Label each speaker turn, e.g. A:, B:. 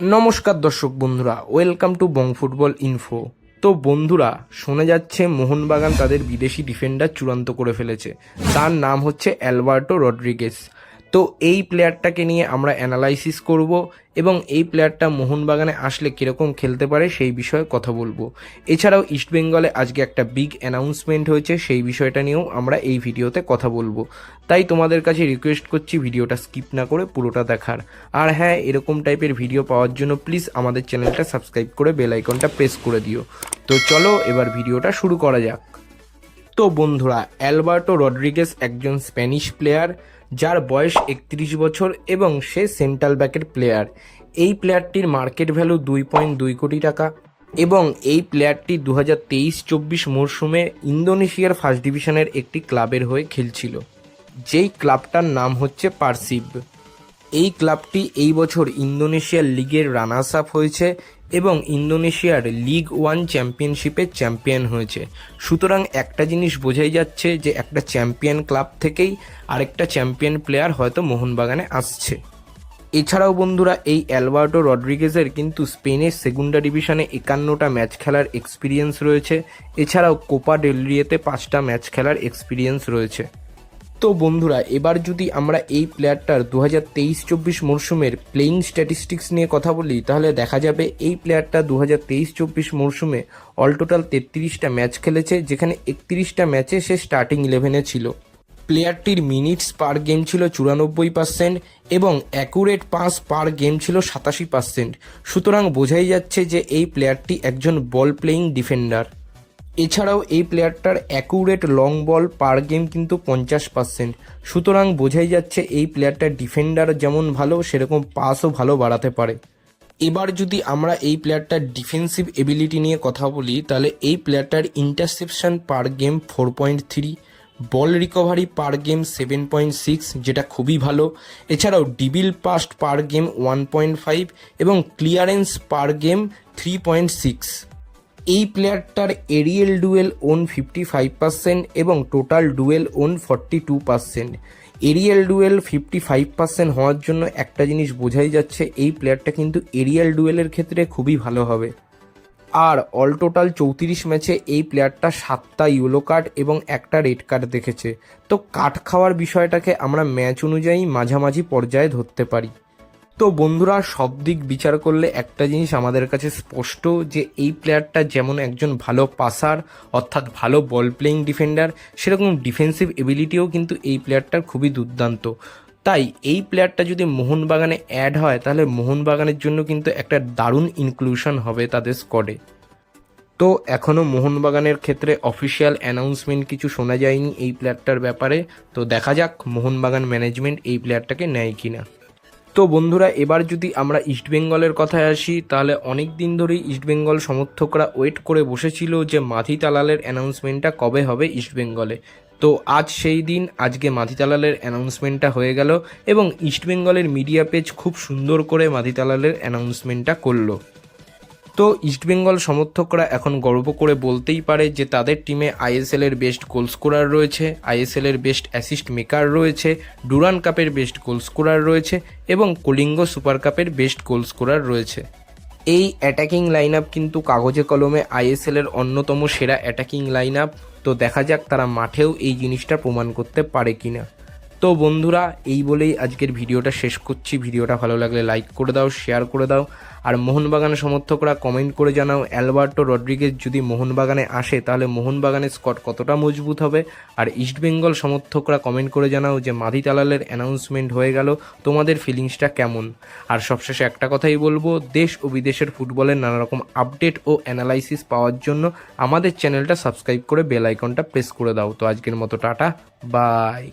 A: নমস্কার দর্শক বন্ধুরা welcome to Bong football info তো বন্ধুরা, শোনা যাচ্ছে মোহনবাগান তাদের বিদেশি ডিফেন্ডার চূড়ান্ত করে ফেলেছে। তার নাম হচ্ছে অ্যালবার্টো রড্রিগেস তো এই প্লেয়ারটাকে নিয়ে আমরা অ্যানালাইসিস করব এবং এই প্লেয়ারটা মোহনবাগানে আসলে কীরকম খেলতে পারে সেই বিষয়ে কথা বলব। এছাড়াও ইস্টবেঙ্গলে আজকে একটা বিগ অ্যানাউন্সমেন্ট হয়েছে, সেই বিষয়টা নিয়েও আমরা এই ভিডিওতে কথা বলব। তাই তোমাদের কাছে রিকোয়েস্ট করছি ভিডিওটা স্কিপ না করে পুরোটা দেখার। আর হ্যাঁ এরকম টাইপের ভিডিও পাওয়ার জন্য প্লিজ আমাদের চ্যানেলটা সাবস্ক্রাইব করে বেল আইকনটা প্রেস করে দিও। তো চলো এবার ভিডিওটা শুরু করা যাক। তো বন্ধুরা, অ্যালবার্টো রড্রিগেস একজন স্প্যানিশ প্লেয়ার যার বয়স একত্রিশ বছর এবং সে সেন্ট্রাল ব্যাকের প্লেয়ার। এই প্লেয়ারটির মার্কেট ভ্যালু দুই পয়েন্ট দুই কোটি টাকা এবং এই প্লেয়ারটি দু হাজার তেইশ চব্বিশ মরশুমে ইন্দোনেশিয়ার ফার্স্ট ডিভিশনের একটি ক্লাবের হয়ে খেলছিল, যেই ক্লাবটার নাম হচ্ছে পারসিব। এই ক্লাবটি এই বছর ইন্দোনেশিয়ার লিগের রানার্স আপ হয়েছে এবং ইন্দোনেশিয়ার লিগ ওয়ান চ্যাম্পিয়নশিপে চ্যাম্পিয়ন হয়েছে। সুতরাং একটা জিনিস বোঝাই যাচ্ছে যে একটা চ্যাম্পিয়ন ক্লাব থেকেই আরেকটা চ্যাম্পিয়ন প্লেয়ার হয়তো মোহনবাগানে আসছে। এছাড়াও বন্ধুরা, এই অ্যালবার্টো রড্রিগেজের কিন্তু স্পেনের সেগুন্ডা ডিভিশনে একান্নটা ম্যাচ খেলার এক্সপিরিয়েন্স রয়েছে। এছাড়াও কোপা ডেলরিয়েতে পাঁচটা ম্যাচ খেলার এক্সপিরিয়েন্স রয়েছে। তো বন্ধুরা, এবার যদি আমরা এই প্লেয়ারটার দু হাজার তেইশ চব্বিশ মরশুমের প্লেইং স্ট্যাটিস্টিক্স নিয়ে কথা বলি, তাহলে দেখা যাবে এই প্লেয়ারটা দু হাজার তেইশ চব্বিশ মরশুমে অল টোটাল তেত্রিশটা ম্যাচ খেলেছে, যেখানে একত্রিশটা ম্যাচে সে স্টার্টিং ইলেভেনে ছিল। প্লেয়ারটির মিনিটস পার গেম ছিল চুরানব্বই পার্সেন্ট এবং অ্যাকুরেট পাস পার গেম ছিল সাতাশি পার্সেন্ট সুতরাং বোঝাই যাচ্ছে যে এই প্লেয়ারটি একজন বল প্লেয়িং ডিফেন্ডার এছাড়াও এই প্লেয়ারটার accurate long ball per game কিন্তু পঞ্চাশ পার্সেন্ট সুতরাং বোঝাই যাচ্ছে এই প্লেয়ারটার ডিফেন্ডার যেমন ভালো, সেরকম পাসও ভালো বাড়াতে পারে। এবার যদি আমরা এই প্লেয়ারটার ডিফেন্সিভ এবিলিটি নিয়ে কথা বলি, তাহলে এই প্লেয়ারটার interception per game four point three ball recovery per game seven point six যেটা খুবই ভালো। এছাড়াও dribble past per game one point five এবং clearance per game three point six এই প্লেয়ারটার aerial duel won fifty five percent এবং total duel won forty two percent aerial duel fifty five percent হওয়ার জন্য একটা জিনিস বোঝাই যাচ্ছে, এই প্লেয়ারটা কিন্তু এরিয়াল ডুয়েলের ক্ষেত্রে খুবই ভালো হবে। আর অল টোটাল চৌত্রিশ ম্যাচে এই প্লেয়ারটা সাতটা ইয়েলো কার্ড এবং একটা রেড কার্ড দেখেছে। তো কাঠ খাওয়ার বিষয়টাকে আমরা ম্যাচ অনুযায়ী মাঝামাঝি পর্যায়ে ধরতে পারি। তো বন্ধুরা, সব দিক বিচার করলে একটা জিনিস আমাদের কাছে স্পষ্ট যে এই প্লেয়ারটা যেমন একজন ভালো পাসার অর্থাৎ ভালো বল প্লেয়িং ডিফেন্ডার সেরকম ডিফেন্সিভ এবিলিটিও কিন্তু এই প্লেয়ারটার খুবই দুর্দান্ত। তাই এই প্লেয়ারটা যদি মোহনবাগানে অ্যাড হয়, তাহলে মোহনবাগানের জন্য কিন্তু একটা দারুণ ইনক্লুশন হবে তাদের স্কোয়াডে তো এখনও মোহনবাগানের ক্ষেত্রে অফিসিয়াল অ্যানাউন্সমেন্ট কিছু শোনা যায়নি এই প্লেয়ারটার ব্যাপারে। তো দেখা যাক মোহনবাগান ম্যানেজমেন্ট এই প্লেয়ারটাকে নেয় কিনা। তো বন্ধুরা, এবার যদি আমরা ইস্টবেঙ্গলের কথায় আসি, তাহলে অনেক দিন ধরেই ইস্টবেঙ্গল সমর্থকরা ওয়েট করে বসেছিল যে মাথি তালালের অ্যানাউন্সমেন্টটা কবে হবে ইস্টবেঙ্গলে তো আজ সেই দিন, আজকে মাথি তালালের অ্যানাউন্সমেন্টটা হয়ে গেল এবং ইস্টবেঙ্গলের মিডিয়া পেজ খুব সুন্দর করে মাথি তালালের অ্যানাউন্সমেন্টটা করল। তো ইস্টবেঙ্গল সমর্থকরা এখন গর্ব করে বলতেই পারে যে তাদের টিমে আইএসএল এর বেস্ট গোল স্কোরার রয়েছে আইএসএল এর বেস্ট অ্যাসিস্ট মেকার রয়েছে ডুরান কাপের বেস্ট গোল স্কোরার রয়েছে এবং কলিঙ্গ সুপার কাপের বেস্ট গোল স্কোরার রয়েছে। এই অ্যাটাকিং লাইন আপ কিন্তু কাগজে কলমে আইএসএল এর অন্যতম সেরা অ্যাটাকিং লাইন আপ তো দেখা যাক তারা মাঠেও এই জিনিসটা প্রমাণ করতে পারে কিনা। তো বন্ধুরা, এই বলেই আজকের ভিডিওটা শেষ করছি। ভিডিওটা ভালো লাগলে লাইক করে দাও শেয়ার করে দাও। আর মোহনবাগান সমর্থকরা কমেন্ট করে জানাও, অ্যালবার্টো রড্রিগেজ যদি মোহনবাগানে আসে, তাহলে মোহনবাগানের স্কট কতটা মজবুত হবে? আর ইস্টবেঙ্গল সমর্থকরা কমেন্ট করে জানাও যে মাধি তালালের অ্যানাউন্সমেন্ট হয়ে গেল, তোমাদের ফিলিংসটা কেমন? আর সবশেষে একটা কথাই বলব, দেশ ও বিদেশের ফুটবলের নানা রকম আপডেট ও অ্যানালাইসিস পাওয়ার জন্য আমাদের চ্যানেলটা সাবস্ক্রাইব করে বেল আইকনটা প্রেস করে দাও। তো আজকের মতো টাটা বাই